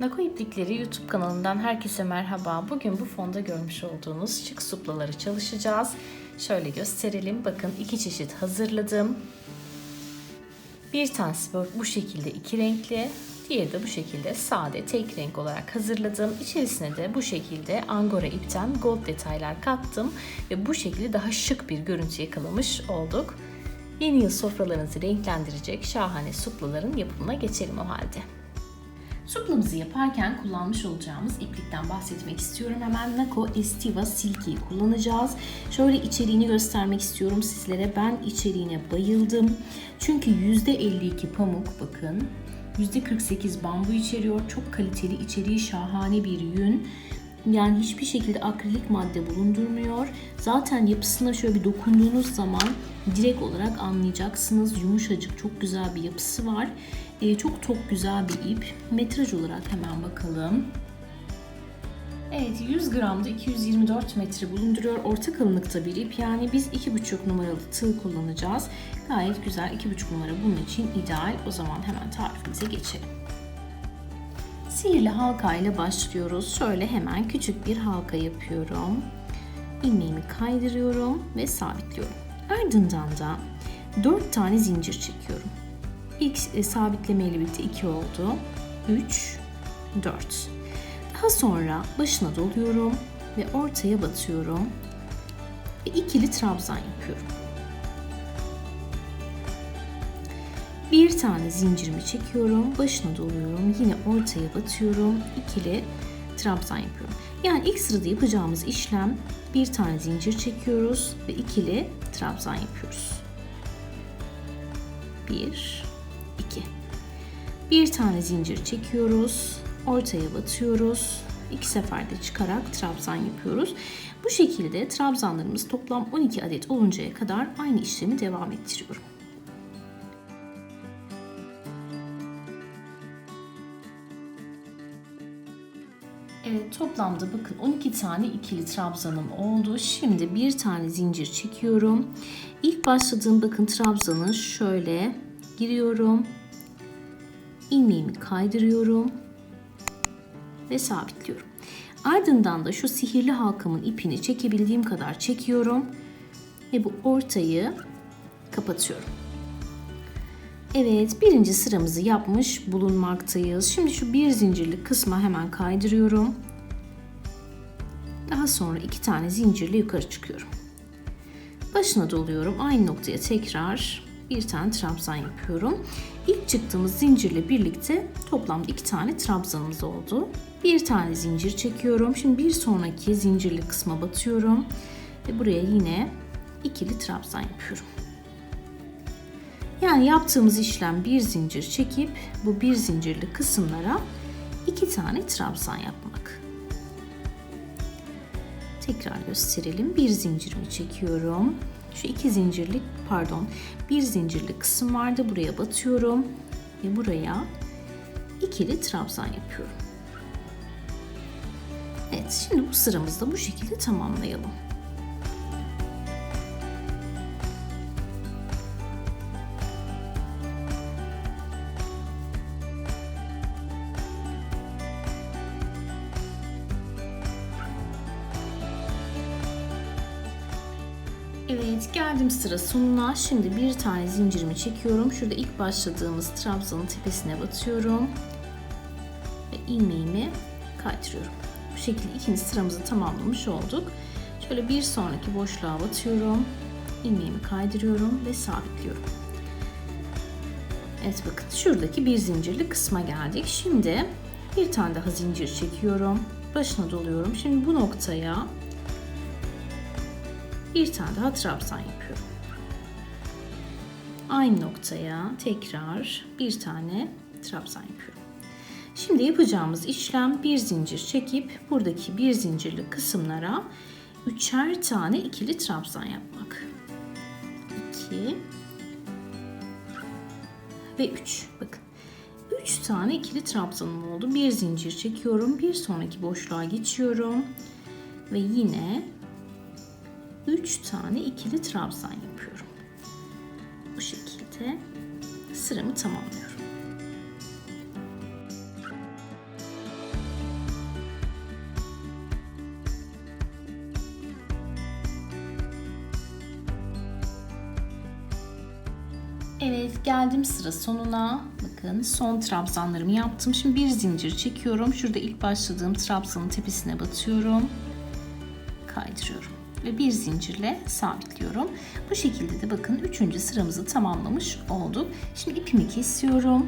Nako İplikleri YouTube kanalından herkese merhaba. Bugün bu fonda görmüş olduğunuz şık suplaları çalışacağız. Şöyle gösterelim. Bakın iki çeşit hazırladım. Bir tanesi bu şekilde iki renkli. Diğeri de bu şekilde sade tek renk olarak hazırladım. İçerisine de bu şekilde angora ipten gold detaylar kattım. Ve bu şekilde daha şık bir görüntü yakalamış olduk. Yeni yıl sofralarınızı renklendirecek şahane suplaların yapımına geçelim o halde. Suplamızı yaparken kullanmış olacağımız iplikten bahsetmek istiyorum. Hemen Nako Estiva Silki'yi kullanacağız. Şöyle içeriğini göstermek istiyorum sizlere. Ben içeriğine bayıldım. Çünkü %52 pamuk bakın. %48 bambu içeriyor. Çok kaliteli içeriği şahane bir yün. Yani hiçbir şekilde akrilik madde bulundurmuyor. Zaten yapısına şöyle bir dokunduğunuz zaman direkt olarak anlayacaksınız. Yumuşacık, çok güzel bir yapısı var. Ee, çok çok güzel bir ip. Metraj olarak hemen bakalım. Evet 100 gramda 224 metre bulunduruyor. Orta kalınlıkta bir ip. Yani biz 2,5 numaralı tığ kullanacağız. Gayet güzel 2,5 numara bunun için ideal. O zaman hemen tarifimize geçelim. Sihirli halka ile başlıyoruz. Şöyle hemen küçük bir halka yapıyorum. İlmeğimi kaydırıyorum ve sabitliyorum. Ardından da 4 tane zincir çekiyorum. İlk e, sabitleme ile birlikte 2 oldu. 3, 4. Daha sonra başına doluyorum ve ortaya batıyorum. Ve ikili trabzan yapıyorum. Bir tane zincirimi çekiyorum, başına doluyorum, yine ortaya batıyorum, ikili trabzan yapıyorum. Yani ilk sırada yapacağımız işlem bir tane zincir çekiyoruz ve ikili trabzan yapıyoruz. Bir, iki. Bir tane zincir çekiyoruz, ortaya batıyoruz, iki seferde çıkarak trabzan yapıyoruz. Bu şekilde trabzanlarımız toplam 12 adet oluncaya kadar aynı işlemi devam ettiriyorum. Evet toplamda bakın 12 tane ikili trabzanım oldu. Şimdi bir tane zincir çekiyorum. İlk başladığım bakın trabzanı şöyle giriyorum. ilmeğimi kaydırıyorum ve sabitliyorum. Ardından da şu sihirli halkamın ipini çekebildiğim kadar çekiyorum ve bu ortayı kapatıyorum. Evet, birinci sıramızı yapmış bulunmaktayız. Şimdi şu bir zincirli kısma hemen kaydırıyorum. Daha sonra iki tane zincirle yukarı çıkıyorum. Başına doluyorum. Aynı noktaya tekrar bir tane trabzan yapıyorum. İlk çıktığımız zincirle birlikte toplamda iki tane trabzanımız oldu. Bir tane zincir çekiyorum. Şimdi bir sonraki zincirli kısma batıyorum. Ve buraya yine ikili trabzan yapıyorum. Yani yaptığımız işlem bir zincir çekip bu bir zincirli kısımlara iki tane trabzan yapmak. Tekrar gösterelim. Bir zincirimi çekiyorum. Şu iki zincirlik pardon bir zincirli kısım vardı. Buraya batıyorum ve buraya ikili trabzan yapıyorum. Evet şimdi bu sıramızda bu şekilde tamamlayalım. Evet geldim sıra sonuna. Şimdi bir tane zincirimi çekiyorum. Şurada ilk başladığımız trabzanın tepesine batıyorum. Ve ilmeğimi kaydırıyorum. Bu şekilde ikinci sıramızı tamamlamış olduk. Şöyle bir sonraki boşluğa batıyorum. ilmeğimi kaydırıyorum ve sabitliyorum. Evet bakın şuradaki bir zincirli kısma geldik. Şimdi bir tane daha zincir çekiyorum. Başına doluyorum. Şimdi bu noktaya bir tane daha trabzan yapıyorum. Aynı noktaya tekrar bir tane trabzan yapıyorum. Şimdi yapacağımız işlem bir zincir çekip buradaki bir zincirli kısımlara üçer tane ikili trabzan yapmak. 2 ve 3. Bakın. 3 tane ikili trabzanım oldu. Bir zincir çekiyorum. Bir sonraki boşluğa geçiyorum. Ve yine 3 tane ikili trabzan yapıyorum. Bu şekilde sıramı tamamlıyorum. Evet geldim sıra sonuna. Bakın son trabzanlarımı yaptım. Şimdi bir zincir çekiyorum. Şurada ilk başladığım trabzanın tepesine batıyorum. Kaydırıyorum. Ve bir zincirle sabitliyorum. Bu şekilde de bakın üçüncü sıramızı tamamlamış olduk. Şimdi ipimi kesiyorum.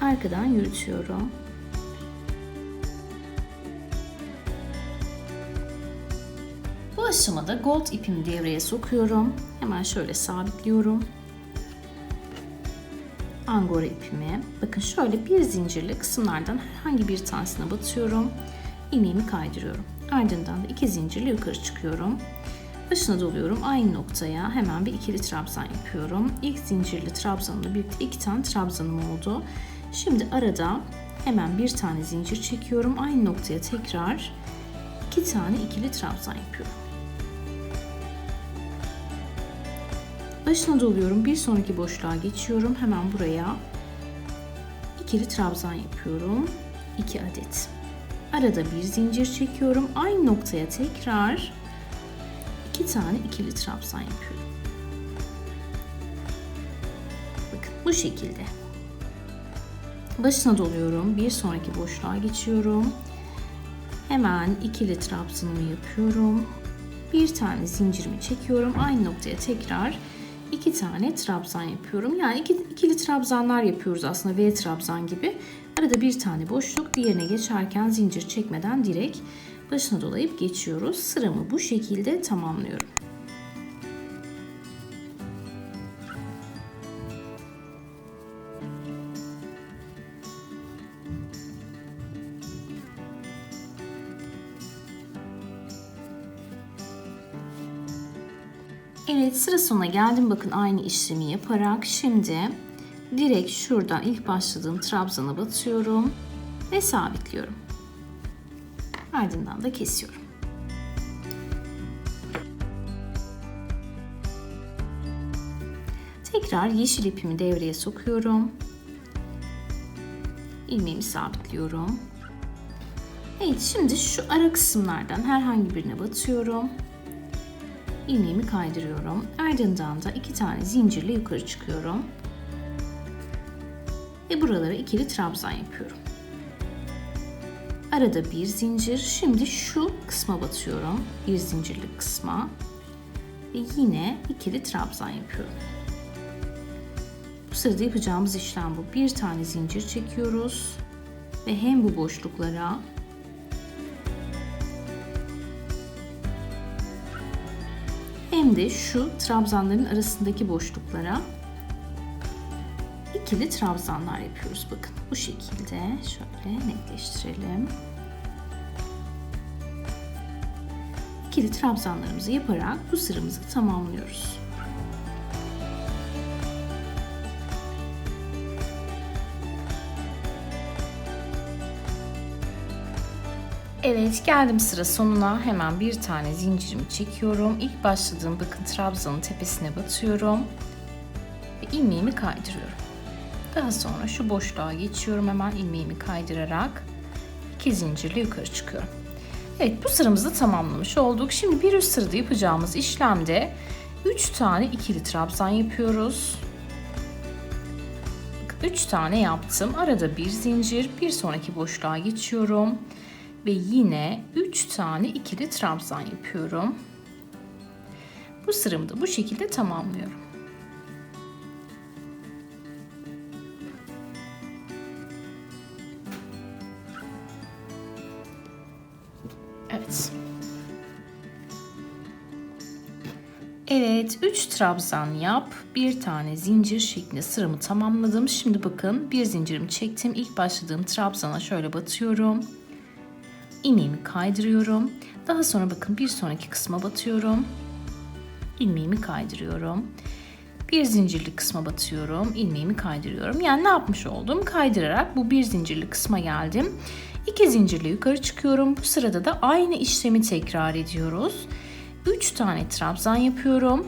Arkadan yürütüyorum. Bu aşamada gold ipimi devreye sokuyorum. Hemen şöyle sabitliyorum. Angora ipimi. Bakın şöyle bir zincirli kısımlardan herhangi bir tanesine batıyorum. İğnemi kaydırıyorum. Ardından da iki zincirle yukarı çıkıyorum. Başına doluyorum. Aynı noktaya hemen bir ikili trabzan yapıyorum. İlk zincirli trabzanımla birlikte iki tane trabzanım oldu. Şimdi arada hemen bir tane zincir çekiyorum. Aynı noktaya tekrar iki tane ikili trabzan yapıyorum. Başına doluyorum. Bir sonraki boşluğa geçiyorum. Hemen buraya ikili trabzan yapıyorum. 2 adet. Arada bir zincir çekiyorum. Aynı noktaya tekrar iki tane ikili trabzan yapıyorum. Bakın bu şekilde. Başına doluyorum. Bir sonraki boşluğa geçiyorum. Hemen ikili trabzanımı yapıyorum. Bir tane zincirimi çekiyorum. Aynı noktaya tekrar iki tane trabzan yapıyorum. Yani iki, ikili trabzanlar yapıyoruz aslında V trabzan gibi. Arada bir tane boşluk diğerine geçerken zincir çekmeden direkt başına dolayıp geçiyoruz. Sıramı bu şekilde tamamlıyorum. Evet sıra sonuna geldim. Bakın aynı işlemi yaparak şimdi direkt şuradan ilk başladığım trabzana batıyorum ve sabitliyorum. Ardından da kesiyorum. Tekrar yeşil ipimi devreye sokuyorum. İlmeğimi sabitliyorum. Evet şimdi şu ara kısımlardan herhangi birine batıyorum ilmeğimi kaydırıyorum. Ardından da iki tane zincirle yukarı çıkıyorum. Ve buralara ikili trabzan yapıyorum. Arada bir zincir. Şimdi şu kısma batıyorum. Bir zincirlik kısma. Ve yine ikili trabzan yapıyorum. Bu sırada yapacağımız işlem bu. Bir tane zincir çekiyoruz. Ve hem bu boşluklara de şu trabzanların arasındaki boşluklara ikili trabzanlar yapıyoruz. Bakın bu şekilde şöyle netleştirelim. İkili trabzanlarımızı yaparak bu sıramızı tamamlıyoruz. Evet geldim sıra sonuna. Hemen bir tane zincirimi çekiyorum. İlk başladığım bakın trabzanın tepesine batıyorum. Ve ilmeğimi kaydırıyorum. Daha sonra şu boşluğa geçiyorum. Hemen ilmeğimi kaydırarak iki zincirle yukarı çıkıyorum. Evet bu sıramızı tamamlamış olduk. Şimdi bir üst sırada yapacağımız işlemde 3 tane ikili trabzan yapıyoruz. 3 tane yaptım. Arada bir zincir, bir sonraki boşluğa geçiyorum ve yine 3 tane ikili trabzan yapıyorum. Bu sıramı da bu şekilde tamamlıyorum. Evet. Evet, 3 trabzan yap, bir tane zincir şeklinde sıramı tamamladım. Şimdi bakın bir zincirimi çektim. İlk başladığım trabzana şöyle batıyorum ilmeğimi kaydırıyorum. Daha sonra bakın bir sonraki kısma batıyorum. ilmeğimi kaydırıyorum. Bir zincirli kısma batıyorum. ilmeğimi kaydırıyorum. Yani ne yapmış oldum? Kaydırarak bu bir zincirli kısma geldim. İki zincirle yukarı çıkıyorum. Bu sırada da aynı işlemi tekrar ediyoruz. Üç tane trabzan yapıyorum.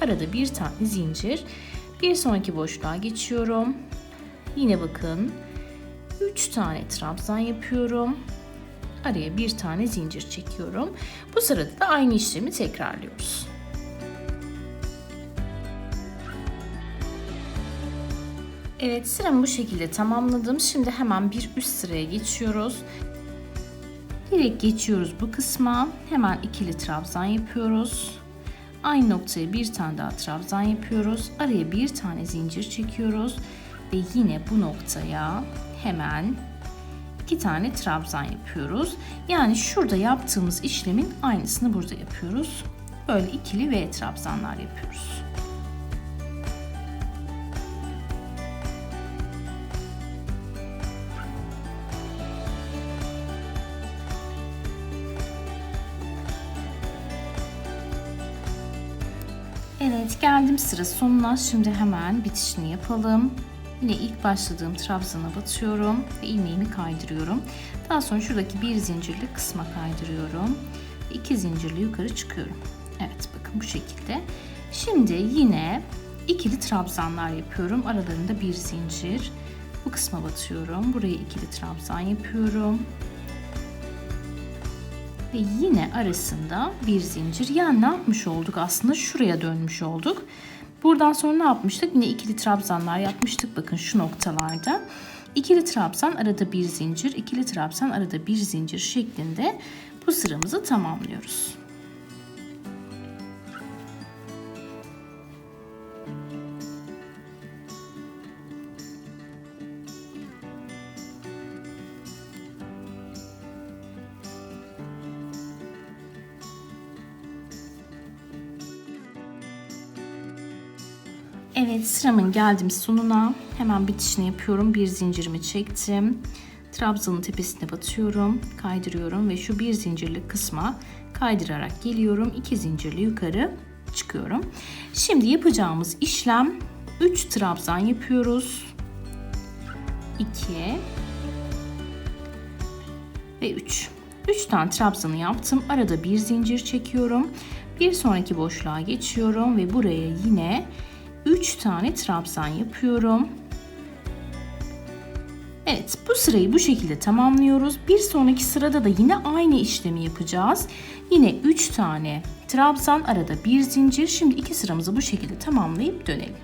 Arada bir tane zincir. Bir sonraki boşluğa geçiyorum. Yine bakın 3 tane trabzan yapıyorum. Araya bir tane zincir çekiyorum. Bu sırada da aynı işlemi tekrarlıyoruz. Evet sıramı bu şekilde tamamladım. Şimdi hemen bir üst sıraya geçiyoruz. Direkt geçiyoruz bu kısma. Hemen ikili trabzan yapıyoruz. Aynı noktaya bir tane daha trabzan yapıyoruz. Araya bir tane zincir çekiyoruz. Ve yine bu noktaya hemen iki tane trabzan yapıyoruz. Yani şurada yaptığımız işlemin aynısını burada yapıyoruz. Böyle ikili V trabzanlar yapıyoruz. Evet geldim sıra sonuna. Şimdi hemen bitişini yapalım. Yine ilk başladığım trabzana batıyorum ve ilmeğimi kaydırıyorum. Daha sonra şuradaki bir zincirli kısma kaydırıyorum. İki zincirli yukarı çıkıyorum. Evet bakın bu şekilde. Şimdi yine ikili trabzanlar yapıyorum. Aralarında bir zincir. Bu kısma batıyorum. Buraya ikili trabzan yapıyorum ve yine arasında bir zincir. Yani ne yapmış olduk aslında? Şuraya dönmüş olduk. Buradan sonra ne yapmıştık? Yine ikili trabzanlar yapmıştık. Bakın şu noktalarda. İkili trabzan arada bir zincir, ikili trabzan arada bir zincir şeklinde bu sıramızı tamamlıyoruz. Sıramın geldim sonuna. Hemen bitişini yapıyorum. Bir zincirimi çektim. Trabzanın tepesine batıyorum. Kaydırıyorum ve şu bir zincirli kısma kaydırarak geliyorum. İki zincirli yukarı çıkıyorum. Şimdi yapacağımız işlem 3 trabzan yapıyoruz. 2 ve 3. 3 tane trabzanı yaptım. Arada bir zincir çekiyorum. Bir sonraki boşluğa geçiyorum ve buraya yine 3 tane trabzan yapıyorum. Evet bu sırayı bu şekilde tamamlıyoruz. Bir sonraki sırada da yine aynı işlemi yapacağız. Yine 3 tane trabzan arada bir zincir. Şimdi iki sıramızı bu şekilde tamamlayıp dönelim.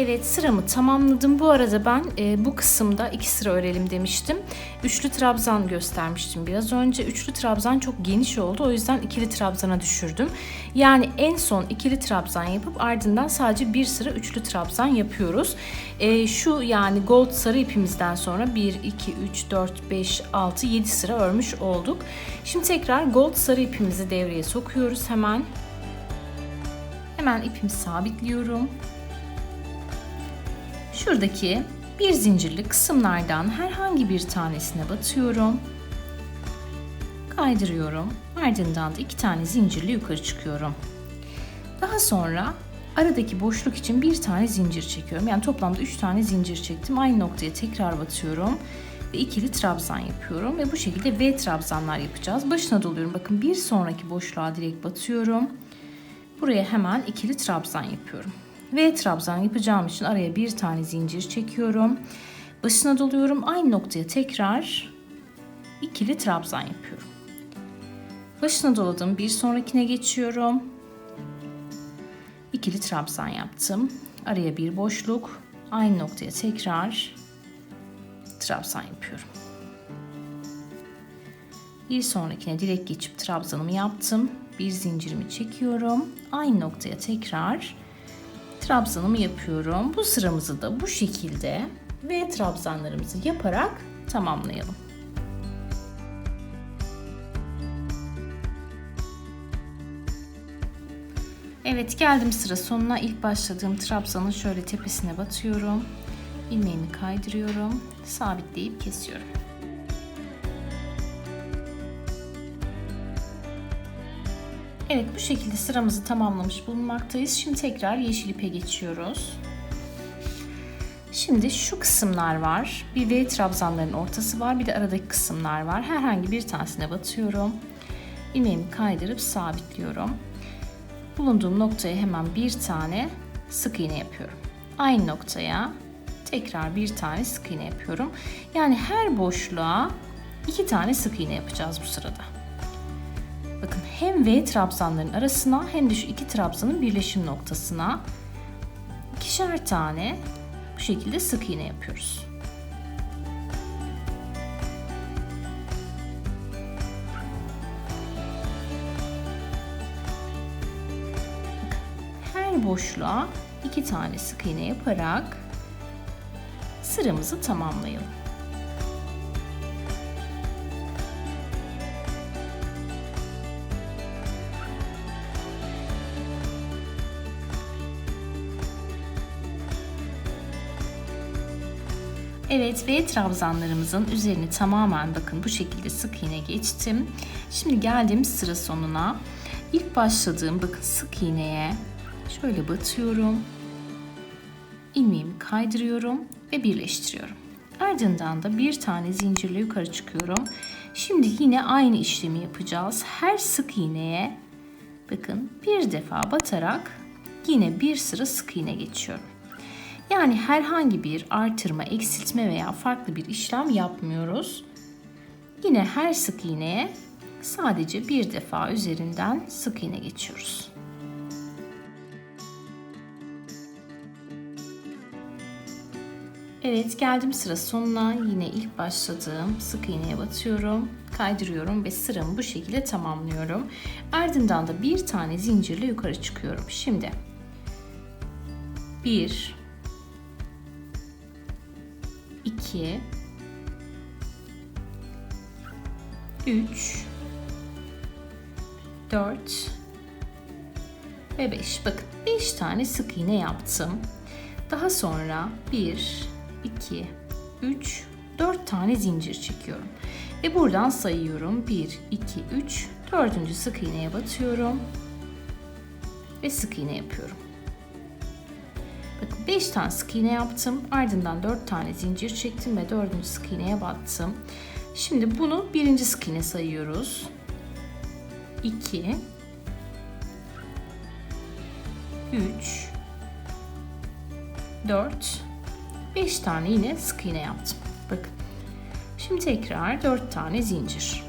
Evet sıramı tamamladım. Bu arada ben e, bu kısımda iki sıra örelim demiştim. Üçlü trabzan göstermiştim biraz önce. Üçlü trabzan çok geniş oldu. O yüzden ikili trabzana düşürdüm. Yani en son ikili trabzan yapıp ardından sadece bir sıra üçlü trabzan yapıyoruz. E, şu yani gold sarı ipimizden sonra 1, 2, 3, 4, 5, 6, 7 sıra örmüş olduk. Şimdi tekrar gold sarı ipimizi devreye sokuyoruz hemen. Hemen ipimi sabitliyorum. Şuradaki bir zincirli kısımlardan herhangi bir tanesine batıyorum. Kaydırıyorum. Ardından da iki tane zincirli yukarı çıkıyorum. Daha sonra aradaki boşluk için bir tane zincir çekiyorum. Yani toplamda üç tane zincir çektim. Aynı noktaya tekrar batıyorum ve ikili trabzan yapıyorum ve bu şekilde V trabzanlar yapacağız. Başına doluyorum. Bakın bir sonraki boşluğa direkt batıyorum. Buraya hemen ikili trabzan yapıyorum. V trabzan yapacağım için araya bir tane zincir çekiyorum. Başına doluyorum. Aynı noktaya tekrar ikili trabzan yapıyorum. Başına doladım. Bir sonrakine geçiyorum. İkili trabzan yaptım. Araya bir boşluk. Aynı noktaya tekrar trabzan yapıyorum. Bir sonrakine direkt geçip trabzanımı yaptım. Bir zincirimi çekiyorum. Aynı noktaya tekrar trabzanımı yapıyorum. Bu sıramızı da bu şekilde ve trabzanlarımızı yaparak tamamlayalım. Evet geldim sıra sonuna. İlk başladığım trabzanın şöyle tepesine batıyorum. İlmeğimi kaydırıyorum. Sabitleyip kesiyorum. Evet bu şekilde sıramızı tamamlamış bulunmaktayız. Şimdi tekrar yeşil ipe geçiyoruz. Şimdi şu kısımlar var. Bir V trabzanların ortası var. Bir de aradaki kısımlar var. Herhangi bir tanesine batıyorum. İlmeğimi kaydırıp sabitliyorum. bulunduğum noktaya hemen bir tane sık iğne yapıyorum. Aynı noktaya tekrar bir tane sık iğne yapıyorum. Yani her boşluğa iki tane sık iğne yapacağız bu sırada. Bakın hem V trabzanların arasına hem de şu iki trabzanın birleşim noktasına ikişer tane bu şekilde sık iğne yapıyoruz. Her boşluğa iki tane sık iğne yaparak sıramızı tamamlayalım. Evet ve trabzanlarımızın üzerini tamamen bakın bu şekilde sık iğne geçtim. Şimdi geldim sıra sonuna. İlk başladığım bakın sık iğneye şöyle batıyorum. ilmeğimi kaydırıyorum ve birleştiriyorum. Ardından da bir tane zincirle yukarı çıkıyorum. Şimdi yine aynı işlemi yapacağız. Her sık iğneye bakın bir defa batarak yine bir sıra sık iğne geçiyorum. Yani herhangi bir artırma, eksiltme veya farklı bir işlem yapmıyoruz. Yine her sık iğneye sadece bir defa üzerinden sık iğne geçiyoruz. Evet geldim sıra sonuna. Yine ilk başladığım sık iğneye batıyorum, kaydırıyorum ve sıramı bu şekilde tamamlıyorum. Ardından da bir tane zincirle yukarı çıkıyorum. Şimdi 1 2 3 4 ve 5. Bakın 5 tane sık iğne yaptım. Daha sonra 1 2 3 4 tane zincir çekiyorum. Ve buradan sayıyorum. 1 2 3 4. sık iğneye batıyorum. Ve sık iğne yapıyorum. Bakın 5 tane sık iğne yaptım. Ardından 4 tane zincir çektim ve 4. sık iğneye battım. Şimdi bunu birinci sık iğne sayıyoruz. 2 3 4 5 tane yine sık iğne yaptım. Bakın. Şimdi tekrar 4 tane zincir.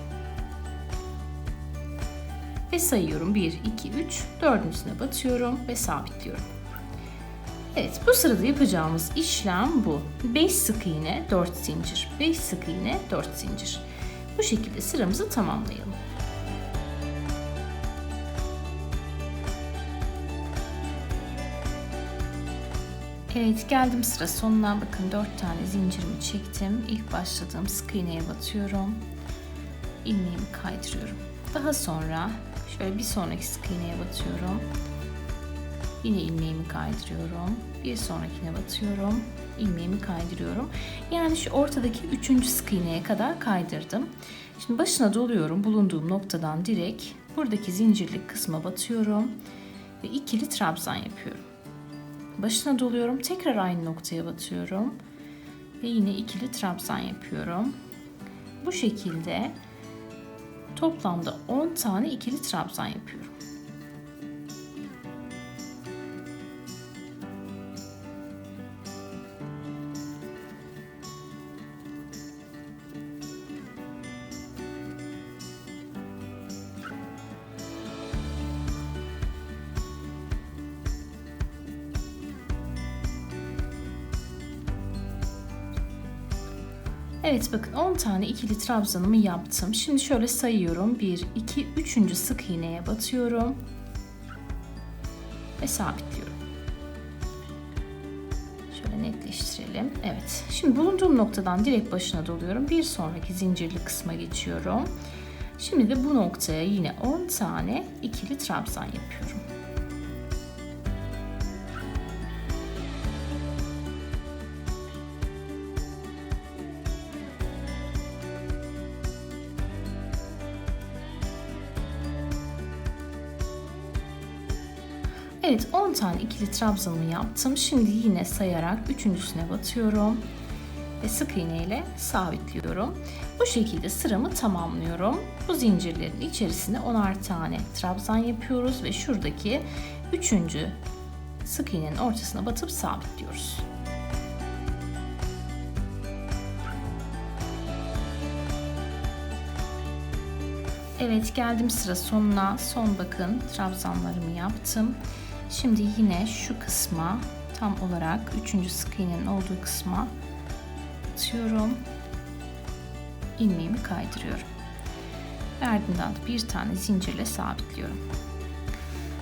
Ve sayıyorum. 1 2 3 dördüncüsüne batıyorum ve sabitliyorum. Evet bu sırada yapacağımız işlem bu. 5 sık iğne 4 zincir. 5 sık iğne 4 zincir. Bu şekilde sıramızı tamamlayalım. Evet geldim sıra sonuna. Bakın 4 tane zincirimi çektim. İlk başladığım sık iğneye batıyorum. ilmeğimi kaydırıyorum. Daha sonra şöyle bir sonraki sık iğneye batıyorum. Yine ilmeğimi kaydırıyorum. Bir sonrakine batıyorum. ilmeğimi kaydırıyorum. Yani şu ortadaki üçüncü sık iğneye kadar kaydırdım. Şimdi başına doluyorum. Bulunduğum noktadan direkt buradaki zincirlik kısma batıyorum. Ve ikili trabzan yapıyorum. Başına doluyorum. Tekrar aynı noktaya batıyorum. Ve yine ikili trabzan yapıyorum. Bu şekilde toplamda 10 tane ikili trabzan yapıyorum. Evet bakın 10 tane ikili trabzanımı yaptım. Şimdi şöyle sayıyorum. 1, 2, 3. sık iğneye batıyorum. Ve sabitliyorum. Şöyle netleştirelim. Evet. Şimdi bulunduğum noktadan direkt başına doluyorum. Bir sonraki zincirli kısma geçiyorum. Şimdi de bu noktaya yine 10 tane ikili trabzan yapıyorum. Evet 10 tane ikili trabzanımı yaptım. Şimdi yine sayarak üçüncüsüne batıyorum. ve sık iğne ile sabitliyorum. Bu şekilde sıramı tamamlıyorum. Bu zincirlerin içerisine 10'ar tane trabzan yapıyoruz ve şuradaki üçüncü sık iğnenin ortasına batıp sabitliyoruz. Evet geldim sıra sonuna. Son bakın trabzanlarımı yaptım. Şimdi yine şu kısma tam olarak üçüncü sık iğnenin olduğu kısma atıyorum. ilmeğimi kaydırıyorum. Ve ardından da bir tane zincirle sabitliyorum.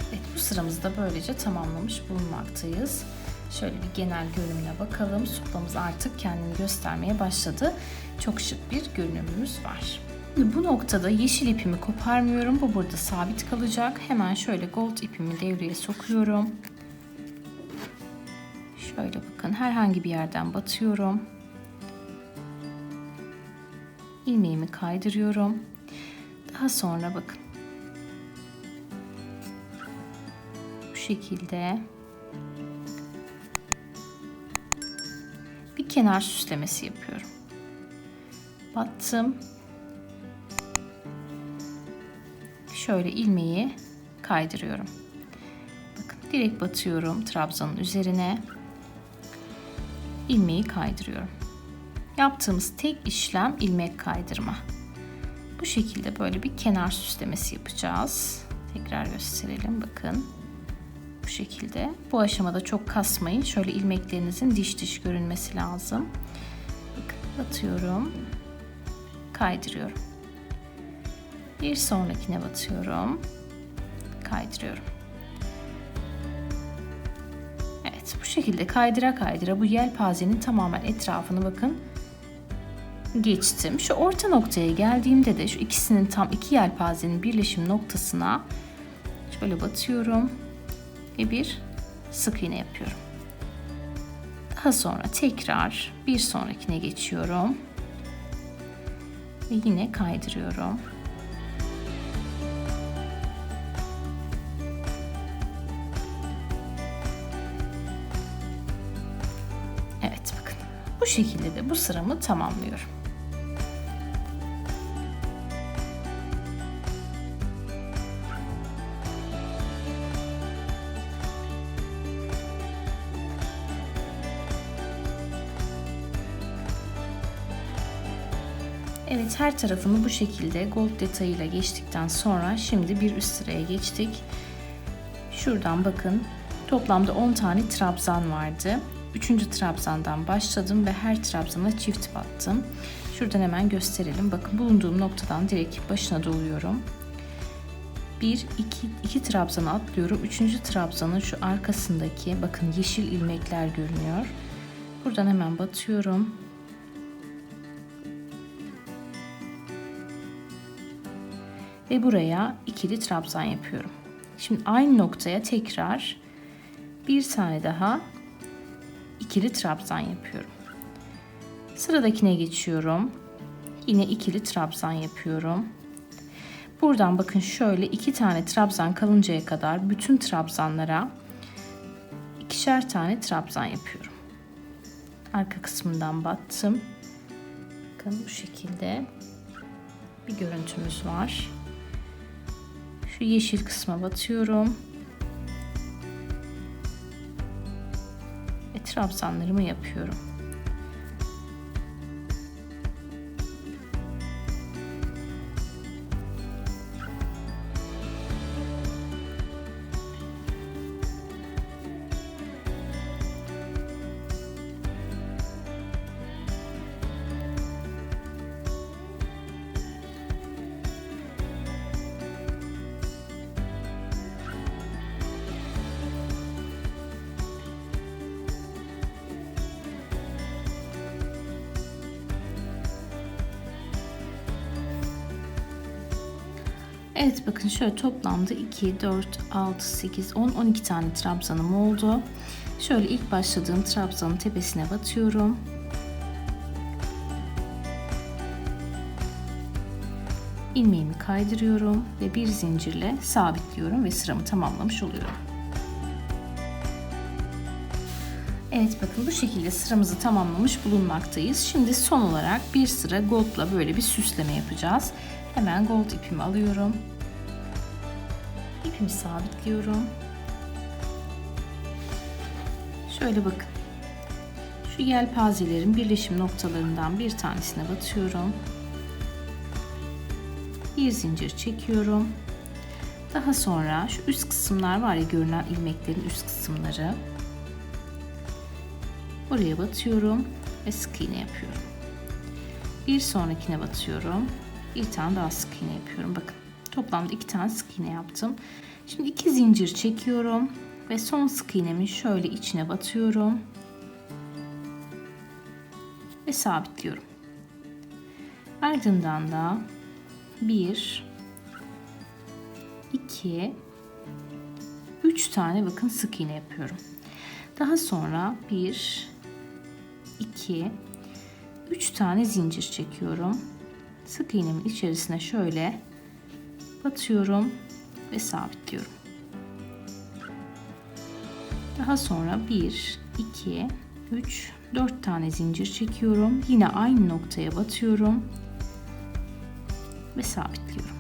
Evet bu sıramızı da böylece tamamlamış bulunmaktayız. Şöyle bir genel görünümüne bakalım. Suplamız artık kendini göstermeye başladı. Çok şık bir görünümümüz var. Şimdi bu noktada yeşil ipimi koparmıyorum. Bu burada sabit kalacak. Hemen şöyle gold ipimi devreye sokuyorum. Şöyle bakın herhangi bir yerden batıyorum. ilmeğimi kaydırıyorum. Daha sonra bakın. Bu şekilde bir kenar süslemesi yapıyorum. Battım. Şöyle ilmeği kaydırıyorum. Bakın direkt batıyorum trabzanın üzerine. ilmeği kaydırıyorum. Yaptığımız tek işlem ilmek kaydırma. Bu şekilde böyle bir kenar süslemesi yapacağız. Tekrar gösterelim bakın. Bu şekilde. Bu aşamada çok kasmayın. Şöyle ilmeklerinizin diş diş görünmesi lazım. Bakın batıyorum. Kaydırıyorum. Bir sonrakine batıyorum. Kaydırıyorum. Evet bu şekilde kaydıra kaydıra bu yelpazenin tamamen etrafını bakın geçtim. Şu orta noktaya geldiğimde de şu ikisinin tam iki yelpazenin birleşim noktasına şöyle batıyorum ve bir sık iğne yapıyorum. Daha sonra tekrar bir sonrakine geçiyorum. Ve yine kaydırıyorum. Şekilde de bu sıramı tamamlıyorum. Evet her tarafını bu şekilde gold detayıyla geçtikten sonra şimdi bir üst sıraya geçtik. Şuradan bakın toplamda 10 tane trabzan vardı. Üçüncü trabzandan başladım ve her trabzana çift battım. Şuradan hemen gösterelim. Bakın bulunduğum noktadan direkt başına doluyorum. Bir, iki, iki trabzanı atlıyorum. Üçüncü trabzanın şu arkasındaki bakın yeşil ilmekler görünüyor. Buradan hemen batıyorum. Ve buraya ikili trabzan yapıyorum. Şimdi aynı noktaya tekrar bir tane daha ikili trabzan yapıyorum. Sıradakine geçiyorum. Yine ikili trabzan yapıyorum. Buradan bakın şöyle iki tane trabzan kalıncaya kadar bütün trabzanlara ikişer tane trabzan yapıyorum. Arka kısmından battım. Bakın bu şekilde bir görüntümüz var. Şu yeşil kısma batıyorum. Trabzanlarımı yapıyorum. Evet bakın şöyle toplamda 2, 4, 6, 8, 10, 12 tane trabzanım oldu. Şöyle ilk başladığım trabzanın tepesine batıyorum. ilmeğimi kaydırıyorum ve bir zincirle sabitliyorum ve sıramı tamamlamış oluyorum. Evet bakın bu şekilde sıramızı tamamlamış bulunmaktayız. Şimdi son olarak bir sıra goldla böyle bir süsleme yapacağız. Hemen gold ipimi alıyorum. İpimi sabitliyorum. Şöyle bakın. Şu yelpazelerin birleşim noktalarından bir tanesine batıyorum. Bir zincir çekiyorum. Daha sonra şu üst kısımlar var ya görünen ilmeklerin üst kısımları. Buraya batıyorum ve sık iğne yapıyorum. Bir sonrakine batıyorum. Bir tane daha sık iğne yapıyorum. Bakın toplamda iki tane sık iğne yaptım. Şimdi iki zincir çekiyorum ve son sık iğnemi şöyle içine batıyorum ve sabitliyorum. Ardından da 1 2 3 tane bakın sık iğne yapıyorum. Daha sonra 1 2 3 tane zincir çekiyorum. Sık iğnemin içerisine şöyle batıyorum ve sabitliyorum. Daha sonra 1 2 3 4 tane zincir çekiyorum. Yine aynı noktaya batıyorum ve sabitliyorum.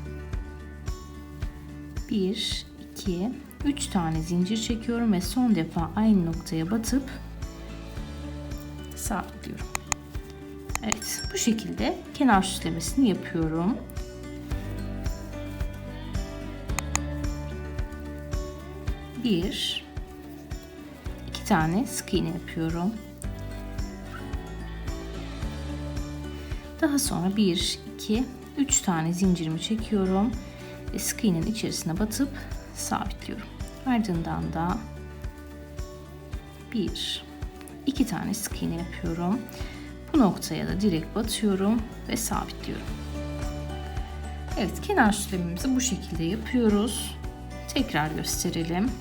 1 2 3 tane zincir çekiyorum ve son defa aynı noktaya batıp sabitliyorum. Evet, bu şekilde kenar süslemesini yapıyorum. Bir, iki tane sık iğne yapıyorum. Daha sonra 1, 2, 3 tane zincirimi çekiyorum ve sık iğnenin içerisine batıp sabitliyorum. Ardından da 1, 2 tane sık iğne yapıyorum. Bu noktaya da direkt batıyorum ve sabitliyorum. Evet kenar süslememizi bu şekilde yapıyoruz. Tekrar gösterelim.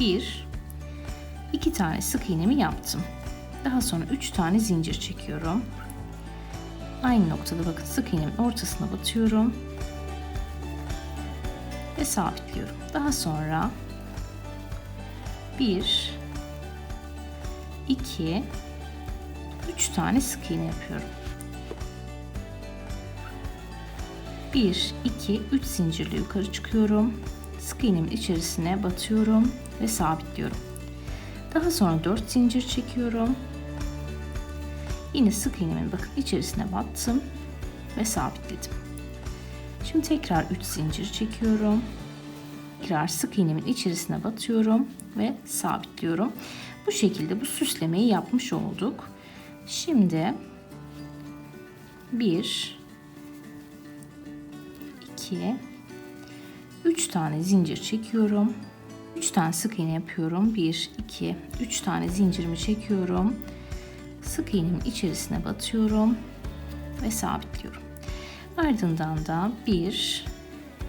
Bir, iki tane sık iğnemi yaptım. Daha sonra 3 tane zincir çekiyorum. Aynı noktada bakın sık iğnemin ortasına batıyorum. Ve sabitliyorum. Daha sonra 1 2 3 tane sık iğne yapıyorum. 1 2 3 zincirle yukarı çıkıyorum. Sık iğnemin içerisine batıyorum ve sabitliyorum. Daha sonra 4 zincir çekiyorum. Yine sık iğnemin bakın içerisine battım ve sabitledim. Şimdi tekrar 3 zincir çekiyorum. Tekrar sık iğnemin içerisine batıyorum ve sabitliyorum. Bu şekilde bu süslemeyi yapmış olduk. Şimdi 1 2 3 tane zincir çekiyorum. 3 tane sık iğne yapıyorum. 1 2 3 tane zincirimi çekiyorum sık iğnemin içerisine batıyorum ve sabitliyorum. Ardından da bir,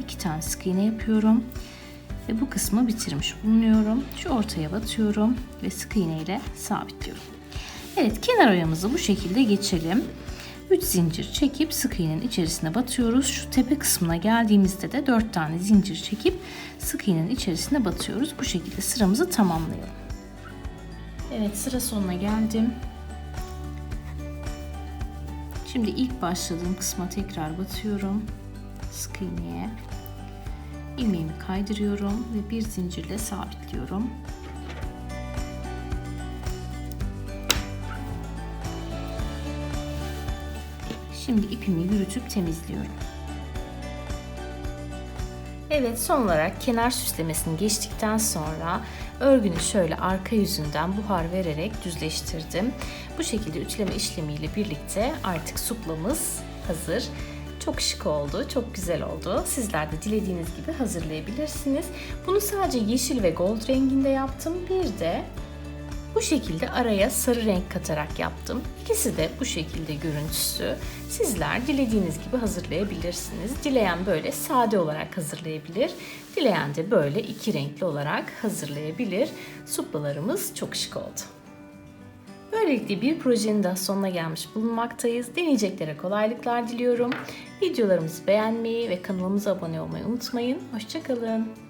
iki tane sık iğne yapıyorum ve bu kısmı bitirmiş bulunuyorum. Şu ortaya batıyorum ve sık iğne ile sabitliyorum. Evet kenar oyamızı bu şekilde geçelim. 3 zincir çekip sık iğnenin içerisine batıyoruz. Şu tepe kısmına geldiğimizde de 4 tane zincir çekip sık iğnenin içerisine batıyoruz. Bu şekilde sıramızı tamamlayalım. Evet sıra sonuna geldim. Şimdi ilk başladığım kısma tekrar batıyorum. Sık iğneye. İlmeğimi kaydırıyorum ve bir zincirle sabitliyorum. Şimdi ipimi yürütüp temizliyorum. Evet son olarak kenar süslemesini geçtikten sonra örgünü şöyle arka yüzünden buhar vererek düzleştirdim. Bu şekilde ütüleme işlemiyle birlikte artık suplamız hazır. Çok şık oldu, çok güzel oldu. Sizler de dilediğiniz gibi hazırlayabilirsiniz. Bunu sadece yeşil ve gold renginde yaptım. Bir de bu şekilde araya sarı renk katarak yaptım. İkisi de bu şekilde görüntüsü. Sizler dilediğiniz gibi hazırlayabilirsiniz. Dileyen böyle sade olarak hazırlayabilir. Dileyen de böyle iki renkli olarak hazırlayabilir. Suplalarımız çok şık oldu. Böylelikle bir projenin daha sonuna gelmiş bulunmaktayız. Deneyeceklere kolaylıklar diliyorum. Videolarımızı beğenmeyi ve kanalımıza abone olmayı unutmayın. Hoşçakalın.